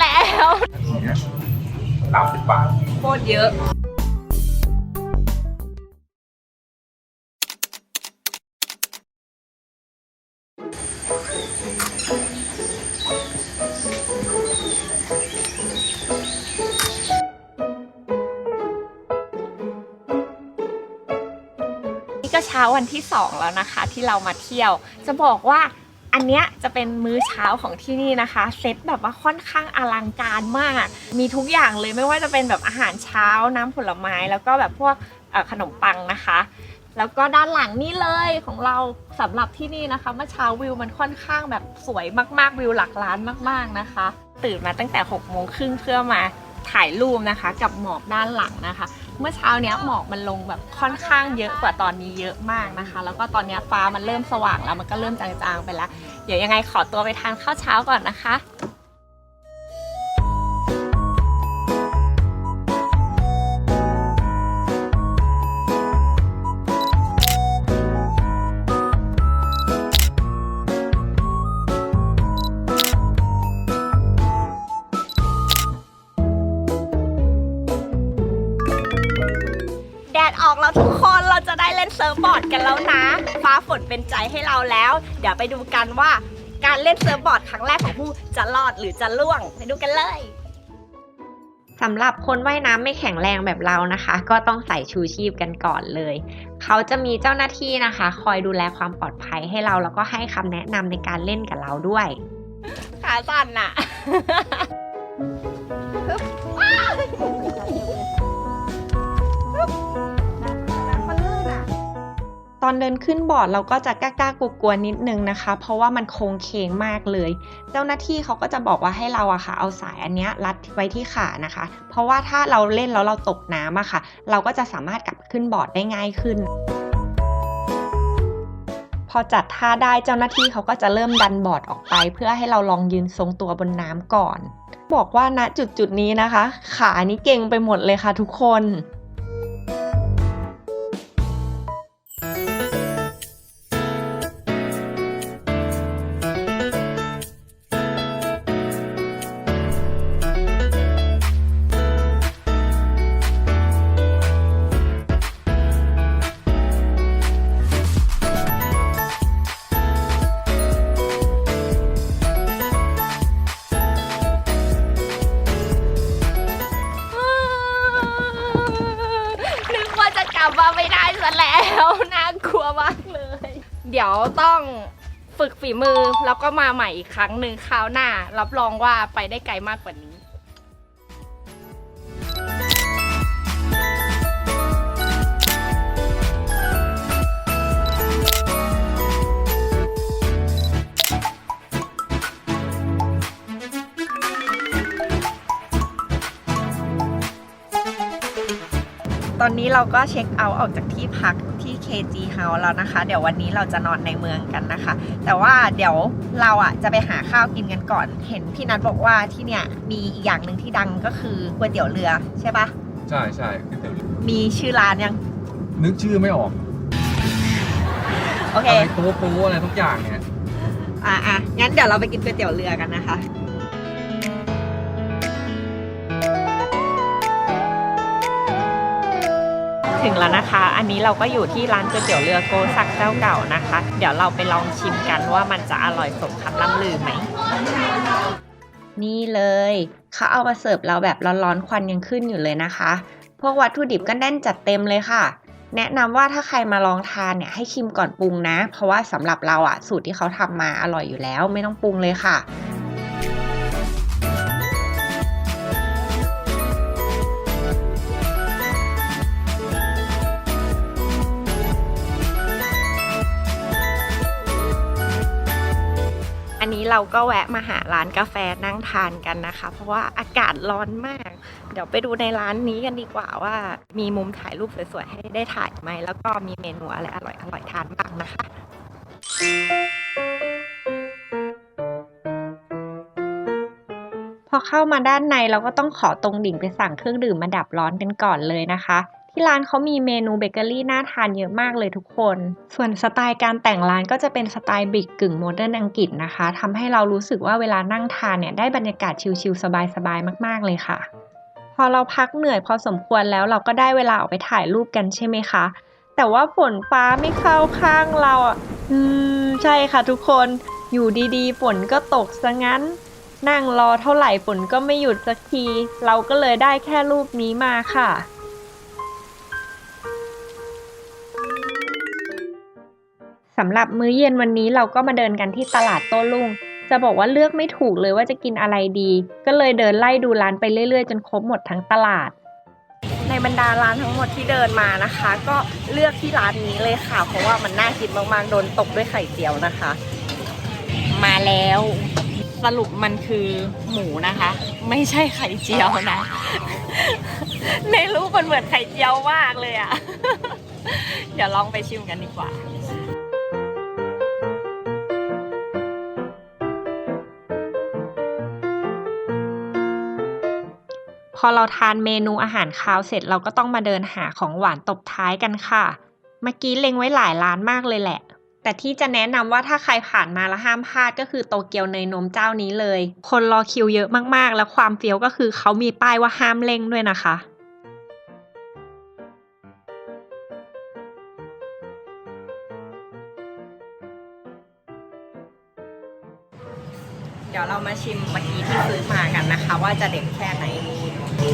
แล้วสามสิบบาทโคตรเยอะนี่ก็เช้าวันที่ 2 แล้วนะคะที่เรามาเที่ยว จะบอกว่า อันเนี้ยจะเป็นมื้อเช้าของที่นี่นะคะเซตแบบว่าค่อนข้างอลังการมาก มีทุกอย่างเลยไม่ว่าจะเป็นแบบอาหารเช้าน้ำผลไม้แล้วก็แบบพวกขนมปังนะคะ แล้วก็ด้านหลังนี่เลยของเราสำหรับที่นี่นะคะเมื่อเช้าวิวมันค่อนข้างแบบสวยมากๆวิวหลักล้านมากๆนะคะ ตื่นมาตั้งแต่6กโมงครึ่งเพื่อมาถ่ายรูปนะคะ กับหมอกด้านหลังนะคะ เมื่อเช้าเนี้ยหมอกมันลงแบบค่อนข้างเยอะกว่าตอนนี้เยอะมากนะคะ แล้วก็ตอนเนี้ยฟ้ามันเริ่มสว่างแล้วมันก็เริ่มจางๆไปแล้ว เดี๋ยวยังไงขอตัวไปทานข้าวเช้าก่อนนะคะ ออกแล้วทุกคนเราจะได้เล่นเซิร์ฟบอร์ดกันแล้วนะ ฟ้าฝนเป็นใจให้เราแล้ว เดี๋ยวไปดูกันว่าการเล่นเซิร์ฟบอร์ดครั้งแรกของผู้จะรอดหรือจะล่วงไปดูกันเลยสำหรับคนว่ายน้ำไม่แข็งแรงแบบเรานะคะ ก็ต้องใส่ชูชีพกันก่อนเลย เขาจะมีเจ้าหน้าที่นะคะ คอยดูแลความปลอดภัยให้เราแล้วก็ให้คำแนะนำในการเล่นกับเราด้วย ขาสั่นอะ ตอนเดินขึ้นบอร์ดเราก็จะกล้ากลัวๆนิดนึงนะคะ เพราะว่ามันโค้งเคงมากเลย เจ้าหน้าที่เขาก็จะบอกว่าให้เราอะค่ะ เอาสายอันเนี้ยรัดไว้ที่ขานะคะ เพราะว่าถ้าเราเล่นแล้วเราตกน้ำอะค่ะ เราก็จะสามารถกลับขึ้นบอร์ดได้ง่ายขึ้นพอจัดท่าได้เจ้าหน้าที่เขาก็จะเริ่มดันบอร์ดออกไป เพื่อให้เราลองยืนทรงตัวบนน้ำก่อน บอกว่าณจุดจุดนี้นะคะ ขานี้เก่งไปหมดเลยค่ะทุกคน ต้องฝึกฝีมือแล้วก็มาใหม่อีกครั้งหนึ่งคราวหน้า รับรองว่าไปได้ไกลมากกว่านี้ตอนนี้เราก็เช็คเอาท์ออกจากที่พัก KG House แล้วนะคะ เดี๋ยววันนี้เราจะนอนในเมืองกันนะคะ แต่ว่าเดี๋ยวเราอะจะไปหาข้าวกินกันก่อน เห็นพี่นัทบอกว่าที่เนี่ยมีอีกอย่างหนึ่งที่ดังก็คือก๋วยเตี๋ยวเรือใช่ปะใช่ใช่ก๋วยเตี๋ยวเรือมีชื่อร้านยัง นึกชื่อไม่ออกโอเคอะไรโป๊ะโป๊ะอะไรทุกอย่างเนี่ยอะอะงั้นเดี๋ยวเราไปกินก๋วยเตี๋ยวเรือกันนะคะ ถึงแล้วนะคะ อันนี้เราก็อยู่ที่ร้านก๋วยเตี๋ยวเรือโกซักเจ้าเก่านะคะ เดี๋ยวเราไปลองชิมกันว่ามันจะอร่อยสมคำล่ำลือไหม นี่เลยเขาเอามาเสิร์ฟเราแบบร้อนๆควันยังขึ้นอยู่เลยนะคะ พวกวัตถุดิบก็แน่นจัดเต็มเลยค่ะ แนะนำว่าถ้าใครมาลองทานเนี่ยให้ชิมก่อนปรุงนะ เพราะว่าสำหรับเราอะสูตรที่เขาทำมาอร่อยอยู่แล้ว ไม่ต้องปรุงเลยค่ะ เราก็แวะมาหาร้านกาแฟนั่งทานกันนะคะ เพราะว่าอากาศร้อนมาก เดี๋ยวไปดูในร้านนี้กันดีกว่าว่า มีมุมถ่ายรูปสวยๆให้ได้ถ่ายไหม แล้วก็มีเมนูอะไรอร่อยๆทานบ้างนะคะพอเข้ามาด้านในเราก็ต้องขอตรงดิ่งไปสั่งเครื่องดื่มมาดับร้อนกันก่อนเลยนะคะ ที่ร้านเขามีเมนูเบเกอรี่น่าทานเยอะมากเลยทุกคน ส่วนสไตล์การแต่งร้านก็จะเป็นสไตล์บริกกึ่งโมเดิร์นอังกฤษนะคะทำให้เรารู้สึกว่าเวลานั่งทานเนี่ยได้บรรยากาศชิลๆสบายๆมาก ๆเลยค่ะ พอเราพักเหนื่อยพอสมควรแล้วเราก็ได้เวลาออกไปถ่ายรูปกันใช่ไหมคะ แต่ว่าฝนฟ้าไม่เข้าข้างเราอะอืมใช่ค่ะทุกคนอยู่ดีๆ ฝนก็ตกซะงั้น นั่งรอเท่าไหร่ฝนก็ไม่หยุดสักที เราก็เลยได้แค่รูปนี้มาค่ะำหรับมื้อเย็นวันนี้เราก็มาเดินกันที่ตลาดโต้รุ่ง จะบอกว่าเลือกไม่ถูกเลยว่าจะกินอะไรดี ก็เลยเดินไล่ดูร้านไปเรื่อยๆ จนครบหมดทั้งตลาด ในบรรดาร้านทั้งหมดที่เดินมานะคะ ก็เลือกที่ร้านนี้เลยค่ะ เพราะว่ามันน่ากินมากๆ โดนตกด้วยไข่เจียวนะคะ มาแล้วสรุปมันคือหมูนะคะ ไม่ใช่ไข่เจียวนะ ในรูปมันเหมือนไข่เจียวมากเลยอะเดี๋ยวลองไปชิมกันดีกว่า พอเราทานเมนูอาหารคาวเสร็จเราก็ต้องมาเดินหาของหวานตบท้ายกันค่ะ เมื่อกี้เล็งไว้หลายร้านมากเลยแหละ แต่ที่จะแนะนำว่าถ้าใครผ่านมาแล้วห้ามพลาดก็คือโตเกียวเนยนมเจ้านี้เลย คนรอคิวเยอะมากๆ แล้วความเฟี้ยวก็คือเขามีป้ายว่าห้ามเร่งด้วยนะคะเดี๋ยวเรามาชิมเมื่อกี้ที่ซื้อมากันนะคะ ว่าจะเด็ดแค่ไหน ถ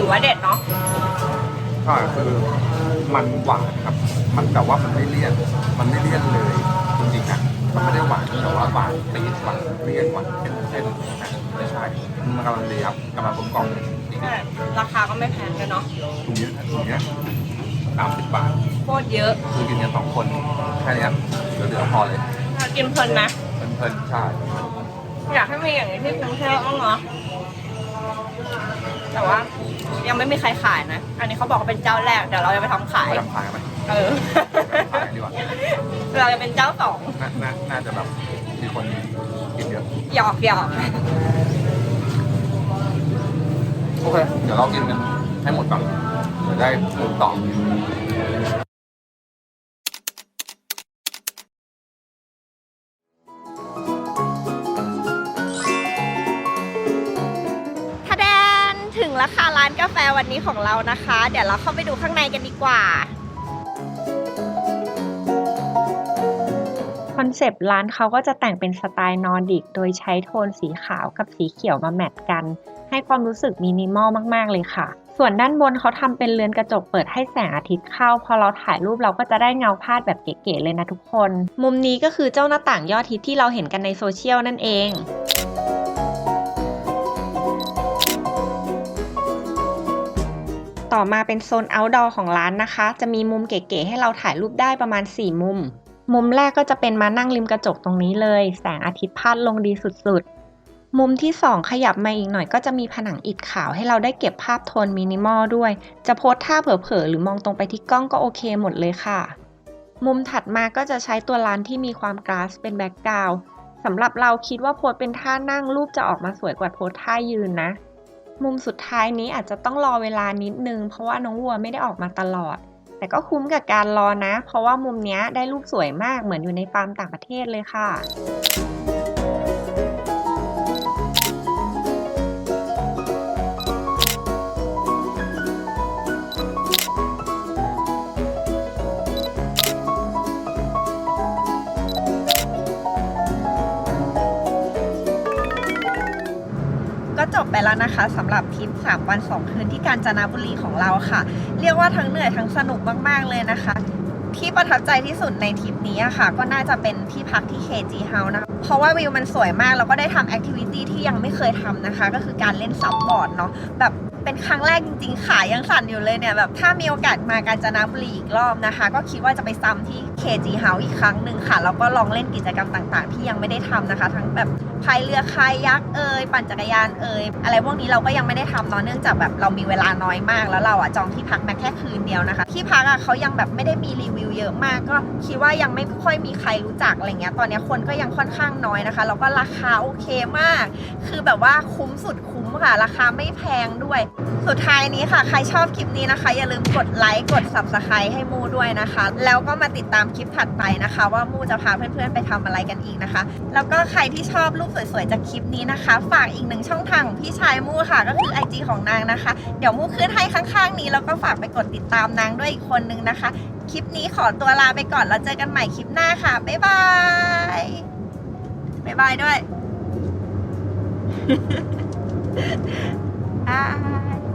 ือว่าเด็ดเนาะใช่คือมันหวานครับ มันแต่ว่ามันไม่เลี่ยน มันไม่เลี่ยนเลยจริงๆนะมันไม่ได้หวานแต่ว่าหวานปี๊ดหวานเลี่ยนหวานเป็น ส้นไม่ใช่มันกำลังดีครับกำลังกลมกล่อมเลยราคาก็ไม่แพงเลยเนาะถุงนี้ถุงนี้สามสิบบาทโคตรเยอะคือกินกันสองคนแค่เนี้ยเหลือๆพอเลยกินเพลินนะเพลินๆใช่อยากให้มีอย่างนี้ที่กรุงเทพบ้างเนาะแต่ว่ายังไม่มีใครขายนะ อันนี้เขาบอกว่าเป็นเจ้าแรกเดี๋ยวเราจะไปทำขายไปทำขายกันไหมเออขายดีกว่าเราจะเป็นเจ้าสองนนน่าจะแบบ มีคนกินเยอะหยอกหยอกโอเค เดี๋ยวเรากินกันให้หมดก่อนเดี๋ยวได้ปรุงต่อทะแดนถึงแล้วค่ะร้านกาแฟวันนี้ของเรานะคะ เดี๋ยวเราเข้าไปดูข้างในกันดีกว่า อนเซปต์ร้านเขาก็จะแต่งเป็นสไตล์นอร์ดิก โดยใช้โทนสีขาวกับสีเขียวมาแมทกัน ให้ความรู้สึกมินิมอลมากๆเลยค่ะ ส่วนด้านบนเขาทำเป็นเรือนกระจกเปิดให้แสงอาทิตย์เข้า พอเราถ่ายรูปเราก็จะได้เงาพาดแบบเก๋ๆเลยนะทุกคน มุมนี้ก็คือเจ้าหน้าต่างยอดฮิตที่เราเห็นกันในโซเชียลนั่นเองต่อมาเป็นโซน outdoor ของร้านนะคะ จะมีมุมเก๋ๆให้เราถ่ายรูปได้ประมาณ 4 มุม มุมแรกก็จะเป็นมานั่งริมกระจกตรงนี้เลย แสงอาทิตย์พาดลงดีสุดๆ มุมที่ 2 ขยับมาอีกหน่อยก็จะมีผนังอิฐขาวให้เราได้เก็บภาพโทนมินิมอลด้วย จะโพสท่าเผลอๆ หรือมองตรงไปที่กล้องก็โอเคหมดเลยค่ะ มุมถัดมาก็จะใช้ตัวลานที่มีความกราสเป็นแบ็กกราวด์สำหรับเราคิดว่าโพสเป็นท่านั่งรูปจะออกมาสวยกว่าโพสท่ายืนนะ มุมสุดท้ายนี้อาจจะต้องรอเวลานิดนึง เพราะว่าน้องวัวไม่ได้ออกมาตลอด แต่ก็คุ้มกับการรอนะ เพราะว่ามุมนี้ได้รูปสวยมากเหมือนอยู่ในฟาร์มต่างประเทศเลยค่ะ ไปแล้วนะคะสำหรับทริป3 วัน 2 คืนที่กาญจนบุรีของเราค่ะ เรียกว่าทั้งเหนื่อยทั้งสนุกมาก ๆ เลยนะคะ ที่ประทับใจที่สุดในทริปนี้ค่ะ ก็น่าจะเป็นที่พักที่ KG House นะคะเพราะว่าวิวมันสวยมาก แล้วก็ได้ทำแอคทิวิตี้ที่ยังไม่เคยทำนะคะ ก็คือการเล่นซับบอร์ดเนาะแบบ เป็นครั้งแรกจริงๆ ขายังสั่นอยู่เลยเนี่ยแบบถ้ามีโอกาสมากาญจนบุรีอีกรอบนะคะ ก็คิดว่าจะไปซ้ำที่ KG House อีกครั้งหนึ่งค่ะแล้วก็ลองเล่นกิจกรรมต่างๆ ที่ยังไม่ได้ทำนะคะ ทั้งแบบพายเรือคายักษ์เอ่ยปั่นจักรยานเอ่ยอะไรพวกนี้เราก็ยังไม่ได้ทำเนาะเนื่องจากแบบเรามีเวลาน้อยมาก แล้วเราอะจองที่พักมาแค่คืนเดียวนะคะ ที่พักอะเขายังแบบไม่ได้มีรีวิวเยอะมากก็คิดว่ายังไม่ค่อยมีใครรู้จักอะไรเงี้ยตอนนี้คนก็ยังค่อนข้างน้อยนะคะแล้วก็ราคาโอเคมาก คือแบบว่าคุ้มสุดคุ้ม ค่ะ ราคาไม่แพงด้วย สุดท้ายนี้ค่ะ ใครชอบคลิปนี้นะคะ อย่าลืมกดไลค์ กด subscribe ให้มูด้วยนะคะ แล้วก็มาติดตามคลิปถัดไปนะคะ ว่ามูจะพาเพื่อนๆ ไปทำอะไรกันอีกนะคะ แล้วก็ใครที่ชอบรูปสวยๆ จากคลิปนี้นะคะ ฝากอีกหนึ่งช่องทางของพี่ชายมูค่ะ ก็คือ IG ของนางนะคะ เดี๋ยวมูขึ้นให้ข้างๆ นี้แล้วก็ฝากไปกดติดตามนางด้วยอีกคนนึงนะคะ คลิปนี้ขอตัวลาไปก่อนแล้วเจอกันใหม่คลิปหน้าค่ะบ๊ายบายบ๊ายบายด้วยบา ย